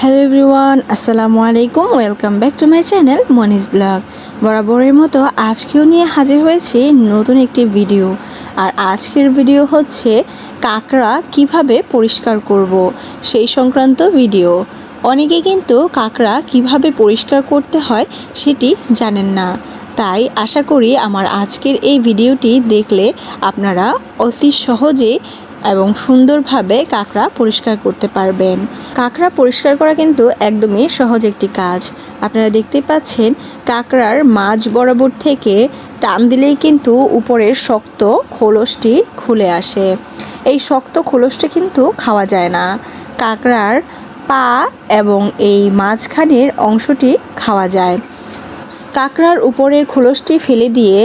Hello everyone আসসালামু আলাইকুম welcome back to my channel Moniz vlog বরাবরের মতো আজকেও নিয়ে হাজির হয়েছি নতুন একটি ভিডিও আর আজকের ভিডিও হচ্ছে কাঁকড়া কীভাবে পরিষ্কার করব সেই সংক্রান্ত ভিডিও অনেকে কিন্তু কাঁকড়া কীভাবে পরিষ্কার করতে হয় সেটি জানেন না। তাই আশা করি আমার আজকের এই ভিডিওটি দেখলে আপনারা অতি সহজে এবং সুন্দরভাবে কাঁকড়া পরিষ্কার করতে পারবেন। কাঁকড়া পরিষ্কার করা কিন্তু একদমই সহজ একটি কাজ। আপনারা দেখতে পাচ্ছেন কাঁকড়ার মাঝ বরাবর থেকে টান দিলেই কিন্তু উপরের শক্ত খোলসটি খুলে আসে। এই শক্ত খোলসটি কিন্তু খাওয়া যায় না। কাঁকড়ার পা এবং এই মাঝখানের অংশটি খাওয়া যায়। কাঁকড়ার উপরের খোলসটি ফেলে দিয়ে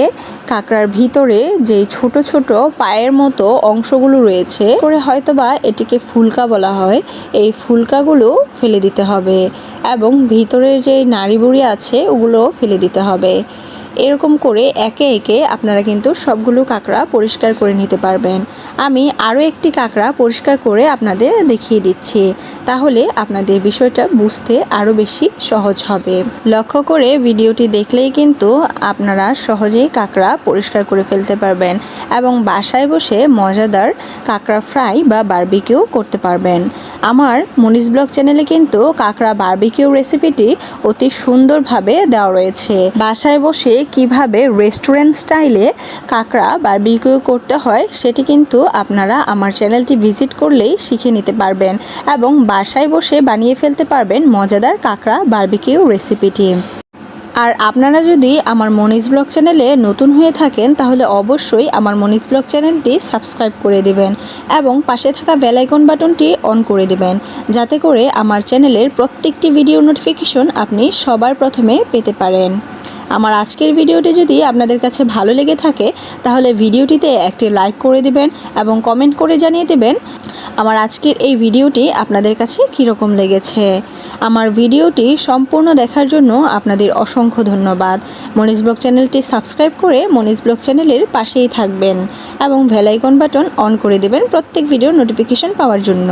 কাঁকড়ার ভিতরে যে ছোট ছোট পায়ের মতো অংশগুলো রয়েছে, করে হয়তোবা এটিকে ফুলকা বলা হয়। এই ফুলকাগুলো ফেলে দিতে হবে এবং ভিতরের যে নাড়িবুড়ি আছে ওগুলো ফেলে দিতে হবে। এরকম করে একে একে আপনারা কিন্তু সবগুলো কাঁকড়া পরিষ্কার করে নিতে পারবেন। আমি আরও একটি কাঁকড়া পরিষ্কার করে আপনাদের দেখিয়ে দিচ্ছি। তাহলে আপনাদের বিষয়টা বুঝতে আরও বেশি সহজ হবে। লক্ষ্য করে ভিডিওটি দেখলেই কিন্তু আপনারা সহজেই কাঁকড়া পরিষ্কার করে ফেলতে পারবেন এবং বাসায় বসে মজাদার কাঁকড়া ফ্রাই বা বারবিকিউ করতে পারবেন। আমার মনিস ব্লগ চ্যানেলে কিন্তু কাঁকড়া বারবিকিউ রেসিপিটি অতি সুন্দরভাবে দেওয়া রয়েছে। বাসায় বসে কীভাবে রেস্টুরেন্ট স্টাইলে কাঁকড়া বারবিকিউ করতে হয়, সেটি কিন্তু আপনারা আমার চ্যানেলটি ভিজিট করলেই শিখে নিতে পারবেন এবং বাসায় বসে বানিয়ে ফেলতে পারবেন মজাদার কাঁকড়া বারবিকিউ রেসিপিটি আর আপনারা যদি আমার মনিজ ব্লগ চ্যানেলে নতুন হয়ে থাকেন, তাহলে অবশ্যই আমার মনিজ ব্লগ চ্যানেলটি সাবস্ক্রাইব করে দিবেন এবং পাশে থাকা বেল আইকন বাটনটি অন করে দিবেন, যাতে করে আমার চ্যানেলের প্রত্যেকটি ভিডিও নোটিফিকেশন আপনি সবার প্রথমে পেতে পারেন। আমার আজকের ভিডিওটি যদি আপনাদের কাছে ভালো লেগে থাকে, তাহলে ভিডিওটিতে একটি লাইক করে দিবেন এবং কমেন্ট করে জানিয়ে দেবেন আমার আজকের এই ভিডিওটি আপনাদের কাছে কীরকম লেগেছে। আমার ভিডিওটি সম্পূর্ণ দেখার জন্য আপনাদের অসংখ্য ধন্যবাদ। মনিজ ব্লগ চ্যানেলটি সাবস্ক্রাইব করে মনিজ ব্লগ চ্যানেলের পাশেই থাকবেন এবং ভেলাইকন বাটন অন করে দেবেন প্রত্যেক ভিডিওর নোটিফিকেশন পাওয়ার জন্য।